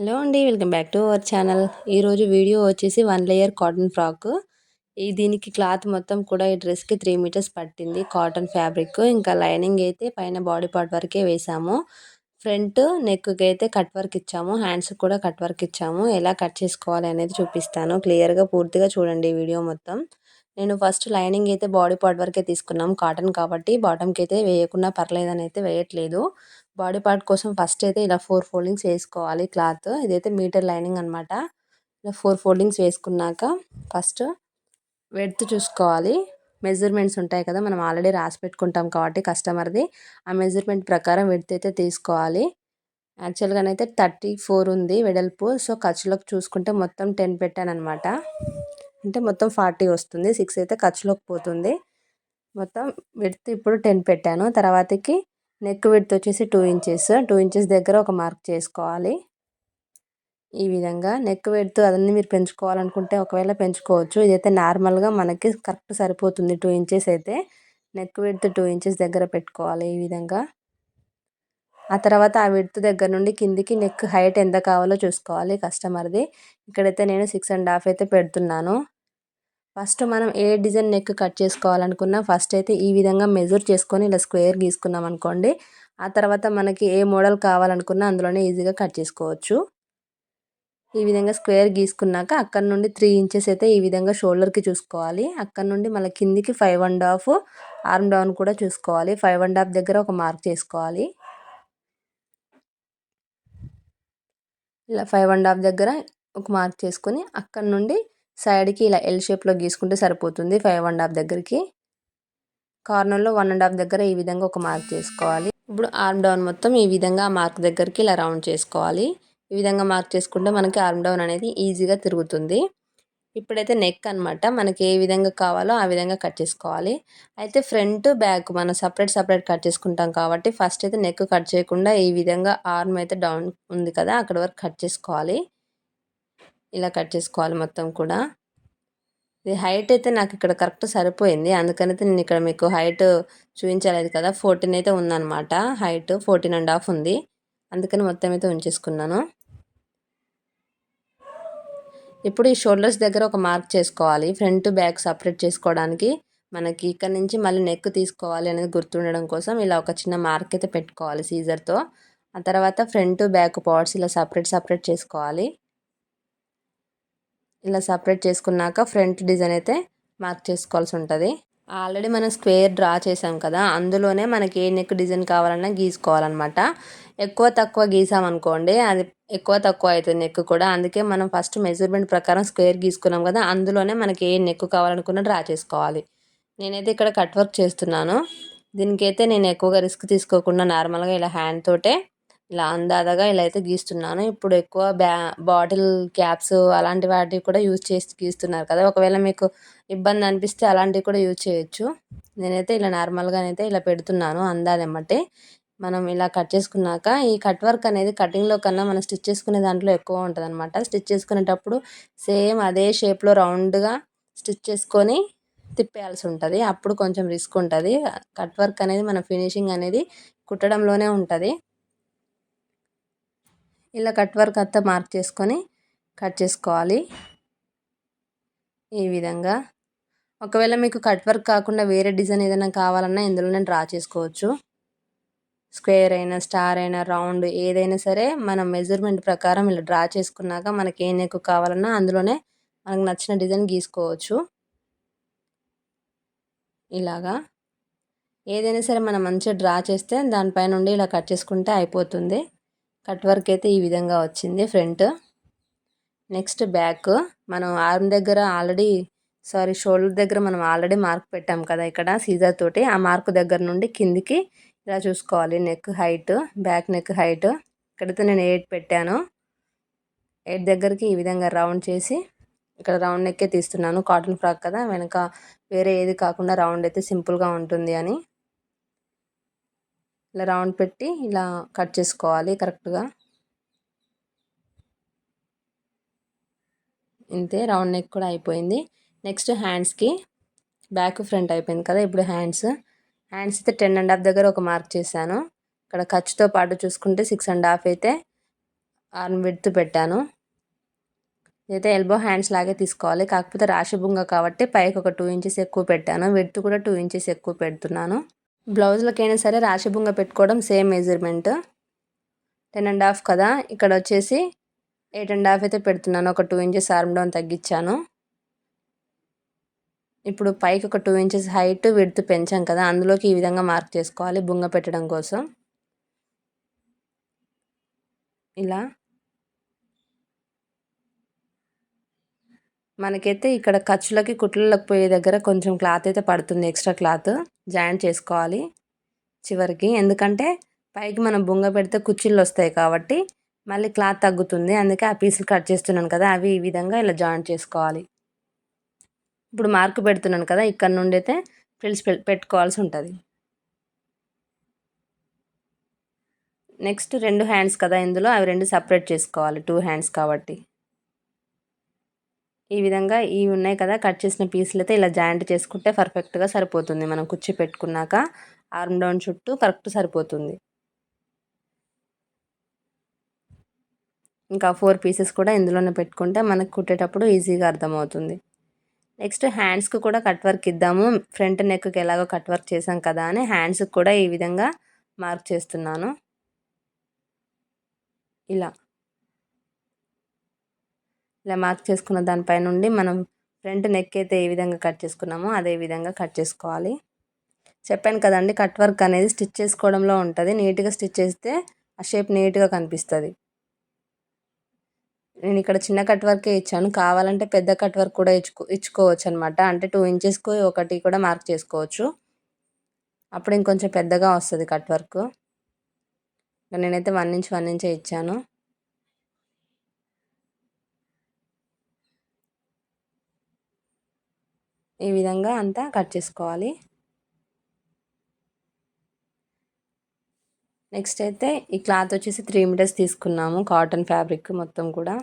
Hello అండి welcome back to our channel. ఈరోజు video వచ్చేసి వన్ లేయర్ కాటన్ ఫ్రాక్. ఈ దీనికి క్లాత్ మొత్తం కూడా ఈ డ్రెస్కి త్రీ మీటర్స్ పట్టింది. కాటన్ ఫ్యాబ్రిక్ ఇంకా లైనింగ్ అయితే పైన బాడీ పార్ట్ వరకే వేసాము. ఫ్రంట్ నెక్కి అయితే కట్ వర్క్ ఇచ్చాము. హ్యాండ్స్ కూడా కట్ వర్క్ ఇచ్చాము. ఎలా కట్ చేసుకోవాలి అనేది చూపిస్తాను. క్లియర్గా పూర్తిగా చూడండి వీడియో మొత్తం. నేను ఫస్ట్ లైనింగ్ అయితే బాడీ పార్ట్ వరకే తీసుకున్నాం. కాటన్ కాబట్టి బాటమ్కి అయితే వేయకుండా పర్లేదని అయితే వేయట్లేదు. బాడీ పార్ట్ కోసం ఫస్ట్ అయితే ఇలా ఫోర్ ఫోల్డింగ్స్ వేసుకోవాలి క్లాత్. ఇదైతే మీటర్ లైనింగ్ అనమాట ఇలా ఫోర్ ఫోల్డింగ్స్ వేసుకున్నాక ఫస్ట్ వెడ్త్ చూసుకోవాలి. మెజర్మెంట్స్ ఉంటాయి కదా మనం ఆల్రెడీ రాసి పెట్టుకుంటాం కాబట్టి కస్టమర్ది. ఆ మెజర్మెంట్ ప్రకారం వెడ్త్ అయితే తీసుకోవాలి. యాక్చువల్గానైతే థర్టీ ఫోర్ ఉంది వెడల్పు. సో ఖర్చులోకి చూసుకుంటే మొత్తం టెన్ పెట్టాను అనమాట అంటే మొత్తం ఫార్టీ వస్తుంది. సిక్స్ అయితే ఖర్చులోకి పోతుంది. మొత్తం విడ్త్ ఇప్పుడు టెన్ పెట్టాను. తర్వాతకి నెక్ విడ్త్ వచ్చేసి టూ ఇంచెస్ టూ ఇంచెస్ దగ్గర ఒక మార్క్ చేసుకోవాలి. ఈ విధంగా నెక్ విడ్త్ అదన్నీ మీరు పెంచుకోవాలనుకుంటే ఒకవేళ పెంచుకోవచ్చు. ఇదైతే నార్మల్గా మనకి కరెక్ట్ సరిపోతుంది. టూ ఇంచెస్ అయితే నెక్ విడ్త్ టూ ఇంచెస్ దగ్గర పెట్టుకోవాలి ఈ విధంగా. ఆ తర్వాత ఆ విడ్త్ దగ్గర నుండి కిందికి నెక్ హైట్ ఎంత కావాలో చూసుకోవాలి కస్టమర్ది ఇక్కడైతే నేను సిక్స్ అండ్ హాఫ్ అయితే పెడుతున్నాను. ఫస్ట్ మనం ఏ డిజైన్ నెక్ కట్ చేసుకోవాలనుకున్నా ఫస్ట్ అయితే ఈ విధంగా మెజర్ చేసుకొని ఇలా స్క్వేర్ గీసుకున్నాం అనుకోండి. ఆ తర్వాత మనకి ఏ మోడల్ కావాలనుకున్నా అందులోనే ఈజీగా కట్ చేసుకోవచ్చు. ఈ విధంగా స్క్వేర్ గీసుకున్నాక అక్కడ నుండి త్రీ ఇంచెస్ అయితే ఈ విధంగా షోల్డర్కి చూసుకోవాలి. అక్కడ నుండి మళ్ళీ కిందికి five and half arm down కూడా చూసుకోవాలి. ఫైవ్ అండ్ హాఫ్ దగ్గర ఒక మార్క్ చేసుకోవాలి. ఇలా ఫైవ్ అండ్ హాఫ్ దగ్గర ఒక మార్క్ చేసుకొని అక్కడ నుండి సైడ్కి ఇలా ఎల్ షేప్లో గీసుకుంటే సరిపోతుంది ఫైవ్ అండ్ హాఫ్ దగ్గరికి. కార్నర్లో వన్ అండ్ హాఫ్ దగ్గర ఈ విధంగా ఒక మార్క్ చేసుకోవాలి. ఇప్పుడు ఆర్మ్ డౌన్ మొత్తం ఈ విధంగా మార్క్ దగ్గరికి ఇలా రౌండ్ చేసుకోవాలి. ఈ విధంగా మార్క్ చేసుకుంటే మనకి ఆర్మ్ డౌన్ అనేది ఈజీగా తిరుగుతుంది. ఇప్పుడైతే నెక్ అనమాట మనకి ఏ విధంగా కావాలో ఆ విధంగా కట్ చేసుకోవాలి. అయితే ఫ్రంట్ బ్యాక్ మనం సపరేట్ సపరేట్ కట్ చేసుకుంటాం కాబట్టి ఫస్ట్ అయితే నెక్ కట్ చేయకుండా ఈ విధంగా ఆర్మ్ అయితే డౌన్ ఉంది కదా అక్కడ వరకు కట్ చేసుకోవాలి. ఇలా కట్ చేసుకోవాలి మొత్తం కూడా. ఇది హైట్ అయితే నాకు ఇక్కడ కరెక్ట్ సరిపోయింది. అందుకనైతే నేను ఇక్కడ మీకు హైట్ చూపించలేదు కదా. ఫోర్టీన్ అయితే ఉందన్నమాట. హైట్ ఫోర్టీన్ అండ్ హాఫ్ ఉంది. అందుకని మొత్తం అయితే ఉంచేసుకున్నాను. ఇప్పుడు ఈ షోల్డర్స్ దగ్గర ఒక మార్క్ చేసుకోవాలి. ఫ్రంట్ బ్యాక్ సపరేట్ చేసుకోవడానికి మనకి ఇక్కడ నుంచి మళ్ళీ నెక్ తీసుకోవాలి అనేది గుర్తుండడం కోసం ఇలా ఒక చిన్న మార్క్ అయితే పెట్టుకోవాలి సీజర్తో ఆ తర్వాత ఫ్రంట్ బ్యాక్ పార్ట్స్ ఇలా సపరేట్ సపరేట్ చేసుకోవాలి. ఇలా సపరేట్ చేసుకున్నాక ఫ్రంట్ డిజైన్ అయితే మార్క్ చేసుకోవాల్సి ఉంటుంది. ఆల్రెడీ మనం స్క్వేర్ డ్రా చేసాం కదా అందులోనే మనకి ఏ నెక్ డిజైన్ కావాలన్నా గీసుకోవాలన్నమాట. ఎక్కువ తక్కువ గీసామనుకోండి అది ఎక్కువ తక్కువ అవుతుంది నెక్ కూడా. అందుకే మనం ఫస్ట్ మెజర్మెంట్ ప్రకారం స్క్వేర్ గీసుకున్నాం కదా అందులోనే మనకి ఏ నెక్ కావాలనుకున్నా డ్రా చేసుకోవాలి. నేనైతే ఇక్కడ కట్ వర్క్ చేస్తున్నాను. దీనికైతే నేను ఎక్కువగా రిస్క్ తీసుకోకుండా నార్మల్గా ఇలా హ్యాండ్ తోటే ఇలా అందాదగా ఇలా అయితే గీస్తున్నాను. ఇప్పుడు ఎక్కువ బ్యా బాటిల్ క్యాప్స్ అలాంటి వాటికి కూడా యూజ్ చేసి గీస్తున్నారు కదా. ఒకవేళ మీకు ఇబ్బంది అనిపిస్తే అలాంటివి కూడా యూజ్ చేయొచ్చు. నేనైతే ఇలా నార్మల్గానైతే ఇలా పెడుతున్నాను అందాదమ్మటే మనం ఇలా కట్ చేసుకున్నాక ఈ కట్ వర్క్ అనేది కటింగ్లో కన్నా మనం స్టిచ్ చేసుకునే దాంట్లో ఎక్కువ ఉంటుంది అనమాట స్టిచ్ చేసుకునేటప్పుడు సేమ్ అదే షేప్లో రౌండ్గా స్టిచ్ చేసుకొని తిప్పేయాల్సి ఉంటుంది. అప్పుడు కొంచెం రిస్క్ ఉంటుంది. కట్ వర్క్ అనేది మన ఫినిషింగ్ అనేది కుట్టడంలోనే ఉంటుంది. ఇలా కట్ వర్క్ అంతా మార్క్ చేసుకొని కట్ చేసుకోవాలి. ఈ విధంగా. ఒకవేళ మీకు కట్ వర్క్ కాకుండా వేరే డిజైన్ ఏదైనా కావాలన్నా ఇందులోనే డ్రా చేసుకోవచ్చు. స్క్వేర్ అయినా స్టార్ అయినా రౌండ్ ఏదైనా సరే మనం మెజర్మెంట్ ప్రకారం ఇలా డ్రా చేసుకున్నాక మనకి ఏ నెక్ కావాలన్నా అందులోనే మనకు నచ్చిన డిజైన్ గీసుకోవచ్చు. ఇలాగా. ఏదైనా సరే మనం మంచిగా డ్రా చేస్తే దానిపైన నుండి ఇలా కట్ చేసుకుంటే అయిపోతుంది. కట్ వర్క్ అయితే ఈ విధంగా వచ్చింది ఫ్రంట్. Next back. మనం ఆర్మ్ దగ్గర ఆల్రెడీ సారీ షోల్డర్ దగ్గర మనం ఆల్రెడీ మార్క్ పెట్టాం కదా ఇక్కడ సీజర్ తోటి. ఆ మార్క్ దగ్గర నుండి కిందికి ఇలా చూసుకోవాలి. Neck height back neck height. ఇక్కడైతే నేను ఎయిట్ పెట్టాను. ఎయిట్ దగ్గరికి ఈ విధంగా రౌండ్ చేసి ఇక్కడ రౌండ్ నెక్కే తీస్తున్నాను. కాటన్ ఫ్రాక్ కదా వెనక వేరే ఏది కాకుండా రౌండ్ అయితే సింపుల్గా ఉంటుంది అని. ఇలా రౌండ్ పెట్టి ఇలా కట్ చేసుకోవాలి కరెక్ట్గా. ఇంతే రౌండ్ నెక్ కూడా అయిపోయింది. నెక్స్ట్ హ్యాండ్స్కి బ్యాక్ ఫ్రంట్ అయిపోయింది కదా ఇప్పుడు హ్యాండ్స్. హ్యాండ్స్ అయితే టెన్ అండ్ హాఫ్ దగ్గర ఒక మార్క్ చేశాను. ఇక్కడ ఖర్చుతో పాటు చూసుకుంటే సిక్స్ అండ్ హాఫ్ అయితే ఆర్మ్ విడ్త్ పెట్టాను. ఇదైతే ఎల్బో హ్యాండ్స్ లాగే తీసుకోవాలి. కాకపోతే రాశి బుంగ కాబట్టి పైకి ఒక టూ ఇంచెస్ ఎక్కువ పెట్టాను. విడ్త్ కూడా టూ ఇంచెస్ ఎక్కువ పెడుతున్నాను. బ్లౌజులకైనా సరే రాశి బొంగ పెట్టుకోవడం same measurement ten and half కదా. ఇక్కడ వచ్చేసి ఎయిట్ అండ్ హాఫ్ అయితే పెడుతున్నాను. ఒక టూ ఇంచెస్ ఆర్మ్ డౌన్ తగ్గించాను. ఇప్పుడు పైకి ఒక టూ ఇంచెస్ హైట్ విడ్త్ పెంచాం కదా. అందులోకి ఈ విధంగా మార్క్ చేసుకోవాలి బుంగ పెట్టడం కోసం. ఇలా మనకైతే ఇక్కడ ఖర్చులకి కుట్లలోకి పోయే దగ్గర కొంచెం క్లాత్ అయితే పడుతుంది. ఎక్స్ట్రా క్లాత్ జాయింట్ చేసుకోవాలి చివరికి. ఎందుకంటే పైకి మనం బొంగ పెడితే కుచ్చిళ్ళు వస్తాయి కాబట్టి మళ్ళీ క్లాత్ తగ్గుతుంది. అందుకే ఆ పీసులు కట్ చేస్తున్నాను కదా అవి ఈ విధంగా ఇలా జాయింట్ చేసుకోవాలి. ఇప్పుడు మార్క్ పెడుతున్నాను కదా ఇక్కడ నుండి అయితే ఫ్రిల్స్ పెట్టుకోవాల్సి ఉంటుంది. నెక్స్ట్ రెండు హ్యాండ్స్ కదా ఇందులో అవి రెండు సపరేట్ చేసుకోవాలి. టూ హ్యాండ్స్ కాబట్టి. ఈ విధంగా ఇవి ఉన్నాయి కదా కట్ చేసిన పీసులు అయితే ఇలా జాయింట్ చేసుకుంటే పర్ఫెక్ట్గా సరిపోతుంది. మనం కుర్చీ పెట్టుకున్నాక ఆర్మ్ డౌన్ చుట్టూ కరెక్ట్ సరిపోతుంది. ఇంకా ఫోర్ పీసెస్ కూడా ఇందులోనే పెట్టుకుంటే మనకు కుట్టేటప్పుడు ఈజీగా అర్థమవుతుంది. నెక్స్ట్ హ్యాండ్స్కి కూడా కట్ వర్క్ ఇద్దాము. ఫ్రంట్ నెక్కి ఎలాగో కట్ వర్క్ చేసాం కదా అని హ్యాండ్స్కి కూడా ఈ విధంగా మార్క్ చేస్తున్నాను. ఇలా. ఇలా మార్క్ చేసుకున్న దానిపై నుండి మనం ఫ్రంట్ నెక్ అయితే ఏ విధంగా కట్ చేసుకున్నామో అదే విధంగా కట్ చేసుకోవాలి. చెప్పాను కదండి కట్ వర్క్ అనేది స్టిచ్ చేసుకోవడంలో ఉంటుంది. నీట్గా స్టిచ్ చేస్తే ఆ షేప్ నీట్గా కనిపిస్తుంది. నేను ఇక్కడ చిన్న కట్ వర్కే ఇచ్చాను. కావాలంటే పెద్ద కట్ వర్క్ కూడా ఇచ్చుకో ఇచ్చుకోవచ్చు అనమాట అంటే టూ ఇంచెస్కి ఒకటి కూడా మార్క్ చేసుకోవచ్చు. అప్పుడు ఇంకొంచెం పెద్దగా వస్తుంది కట్ వర్క్. నేనైతే వన్ ఇంచ్ వన్ ఇంచే ఇచ్చాను. ఈ విధంగా అంతా కట్ చేసుకోవాలి. నెక్స్ట్ అయితే ఈ క్లాత్ వచ్చేసి త్రీ మీటర్స్ తీసుకున్నాము కాటన్ ఫ్యాబ్రిక్ మొత్తం కూడా.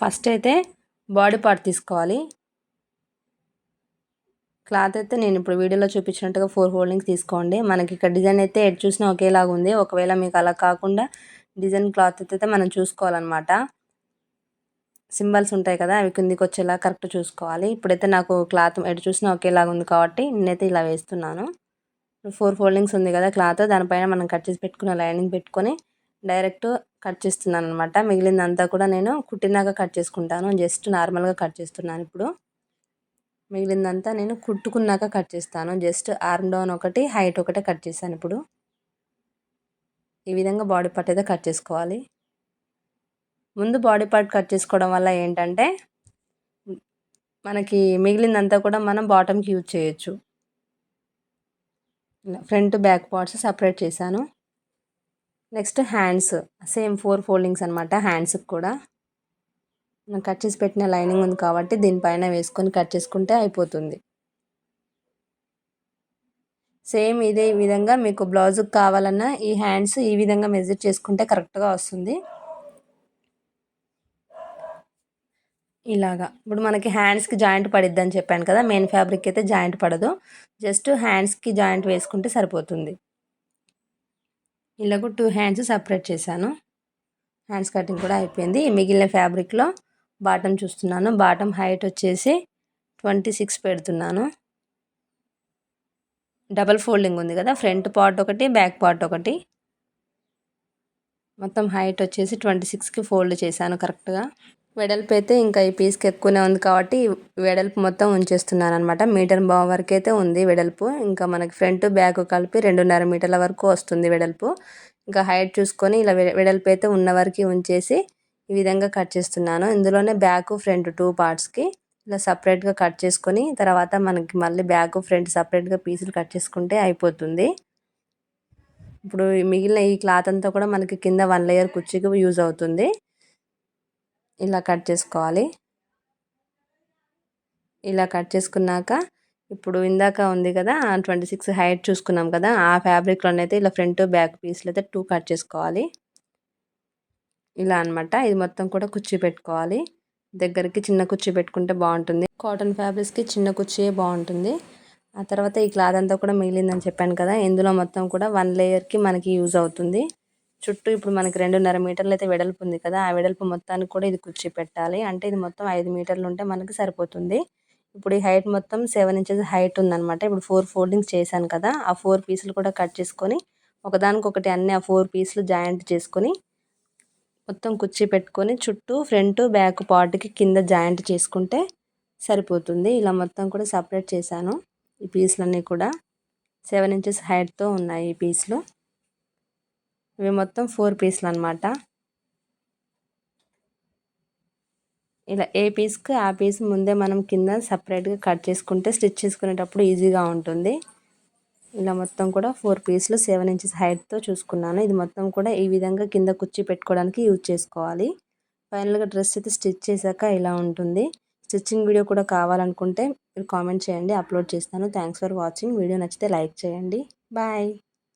ఫస్ట్ అయితే బాడీ పార్ట్ తీసుకోవాలి. క్లాత్ అయితే నేను ఇప్పుడు వీడియోలో చూపించినట్టుగా ఫోర్ హోల్డింగ్స్ తీసుకోండి. మనకి ఇక్కడ డిజైన్ అయితే ఎటు చూసినా ఒకేలాగా ఉంది ఒకవేళ మీకు అలా కాకుండా డిజైన్ క్లాత్ అయితే మనం చూసుకోవాలన్నమాట. సింబల్స్ ఉంటాయి కదా అవి కిందికి వచ్చేలా కరెక్ట్ చూసుకోవాలి. ఇప్పుడైతే నాకు క్లాత్ ఎటు చూసినా ఒకేలాగా ఉంది కాబట్టి నేనైతే ఇలా వేస్తున్నాను. ఫోర్ ఫోల్డింగ్స్ ఉంది కదా క్లాత్ దానిపైన మనం కట్ చేసి పెట్టుకున్న లైనింగ్ పెట్టుకొని డైరెక్ట్ కట్ చేస్తున్నాను అనమాట మిగిలిందంతా కూడా నేను కుట్టినాక కట్ చేసుకుంటాను. జస్ట్ నార్మల్గా కట్ చేస్తున్నాను ఇప్పుడు. మిగిలిందంతా నేను కుట్టుకున్నాక కట్ చేస్తాను. జస్ట్ ఆర్మ్ డౌన్ ఒకటి హైట్ ఒకటే కట్ చేశాను ఇప్పుడు. ఈ విధంగా బాడీ పార్ట్ అయితే కట్ చేసుకోవాలి. ముందు బాడీ పార్ట్ కట్ చేసుకోవడం వల్ల ఏంటంటే మనకి మిగిలిందంతా కూడా మనం బాటమ్కి యూజ్ చేయొచ్చు. ఫ్రంట్ బ్యాక్ పార్ట్స్ సపరేట్ చేశాను. Next hands same four foldings అనమాట హ్యాండ్స్కి కూడా. మనం కట్ చేసి పెట్టిన లైనింగ్ ఉంది కాబట్టి దీనిపైన వేసుకొని కట్ చేసుకుంటే అయిపోతుంది. సేమ్ ఇదే విధంగా మీకు బ్లౌజ్కి కావాలన్నా ఈ హ్యాండ్స్ ఈ విధంగా మెజర్ చేసుకుంటే కరెక్ట్గా వస్తుంది. ఇలాగా. ఇప్పుడు మనకి హ్యాండ్స్కి జాయింట్ పడిద్ది అని చెప్పాను కదా మెయిన్ ఫ్యాబ్రిక్ అయితే జాయింట్ పడదు. జస్ట్ హ్యాండ్స్కి జాయింట్ వేసుకుంటే సరిపోతుంది. ఇలాగ టూ హ్యాండ్స్ సపరేట్ చేశాను. హ్యాండ్స్ కటింగ్ కూడా అయిపోయింది. మిగిలిన ఫ్యాబ్రిక్లో బాటమ్ చూస్తున్నాను. బాటమ్ హైట్ వచ్చేసి ట్వంటీ సిక్స్ పెడుతున్నాను. డబల్ ఫోల్డింగ్ ఉంది కదా ఫ్రంట్ పార్ట్ ఒకటి బ్యాక్ పార్ట్ ఒకటి. మొత్తం హైట్ వచ్చేసి ట్వంటీ సిక్స్కి ఫోల్డ్ చేశాను కరెక్ట్గా వెడల్పు అయితే ఇంకా ఈ పీస్కి ఎక్కువనే ఉంది కాబట్టి వెడల్పు మొత్తం ఉంచేస్తున్నాను అనమాట మీటర్ బావ వరకు అయితే ఉంది వెడల్పు. ఇంకా మనకి ఫ్రంట్ బ్యాక్ కలిపి రెండున్నర మీటర్ల వరకు వస్తుంది వెడల్పు. ఇంకా హైట్ చూసుకొని ఇలా వెడల్పు అయితే ఉన్న వరకు ఉంచేసి ఈ విధంగా కట్ చేస్తున్నాను. ఇందులోనే బ్యాక్ ఫ్రంట్ టూ పార్ట్స్కి ఇలా సపరేట్గా కట్ చేసుకొని తర్వాత మనకి మళ్ళీ బ్యాక్ ఫ్రంట్ సపరేట్గా పీసులు కట్ చేసుకుంటే అయిపోతుంది. ఇప్పుడు మిగిలిన ఈ క్లాత్ అంతా కూడా మనకి కింద వన్ లేయర్ కుర్చీకి యూజ్ అవుతుంది. ఇలా కట్ చేసుకోవాలి. ఇలా కట్ చేసుకున్నాక ఇప్పుడు ఇందాక ఉంది కదా ట్వంటీ సిక్స్ హైట్ చూసుకున్నాం కదా ఆ ఫ్యాబ్రిక్లోనైతే ఇలా ఫ్రంట్ బ్యాక్ పీస్లు అయితే టూ కట్ చేసుకోవాలి. ఇలా అనమాట ఇది మొత్తం కూడా కుర్చీ పెట్టుకోవాలి. దగ్గరికి చిన్న కుర్చీ పెట్టుకుంటే బాగుంటుంది. కాటన్ ఫ్యాబ్రిక్స్కి చిన్న కుర్చీయే బాగుంటుంది. ఆ తర్వాత ఈ క్లాత్ అంతా కూడా మిగిలిందని చెప్పాను కదా ఇందులో మొత్తం కూడా వన్ లేయర్కి మనకి యూజ్ అవుతుంది. చుట్టూ ఇప్పుడు మనకి రెండున్నర మీటర్లు అయితే వెడల్పు ఉంది కదా ఆ వెడల్పు మొత్తానికి కూడా ఇది కుర్చీ పెట్టాలి అంటే ఇది మొత్తం ఐదు మీటర్లు ఉంటే మనకి సరిపోతుంది. ఇప్పుడు ఈ హైట్ మొత్తం సెవెన్ ఇంచెస్ హైట్ ఉందన్నమాట. ఇప్పుడు ఫోర్ ఫోల్డింగ్స్ చేశాను కదా ఆ ఫోర్ పీసులు కూడా కట్ చేసుకొని ఒకదానికొకటి అన్ని ఆ ఫోర్ పీసులు జాయింట్ చేసుకొని మొత్తం కుర్చీ పెట్టుకొని చుట్టూ ఫ్రంట్ బ్యాక్ పార్ట్కి కింద జాయింట్ చేసుకుంటే సరిపోతుంది. ఇలా మొత్తం కూడా సపరేట్ చేశాను ఈ పీసులన్నీ కూడా. సెవెన్ ఇంచెస్ హైట్తో ఉన్నాయి ఈ పీసులు. ఇవి మొత్తం ఫోర్ పీసులు అనమాట ఇలా ఏ పీస్కి ఆ పీస్ ముందే మనం కింద సపరేట్గా కట్ చేసుకుంటే స్టిచ్ చేసుకునేటప్పుడు ఈజీగా ఉంటుంది. ఇలా మొత్తం కూడా ఫోర్ పీస్లు సెవెన్ ఇంచెస్ హైట్తో చూసుకున్నాను. ఇది మొత్తం కూడా ఈ విధంగా కింద కుర్చీ పెట్టుకోవడానికి యూజ్ చేసుకోవాలి. ఫైనల్గా డ్రెస్ అయితే స్టిచ్ చేశాక ఇలా ఉంటుంది. స్టిచ్చింగ్ వీడియో కూడా కావాలనుకుంటే మీరు కామెంట్ చేయండి అప్లోడ్ చేస్తాను. Thanks for watching. వీడియో నచ్చితే లైక్ చేయండి. బాయ్.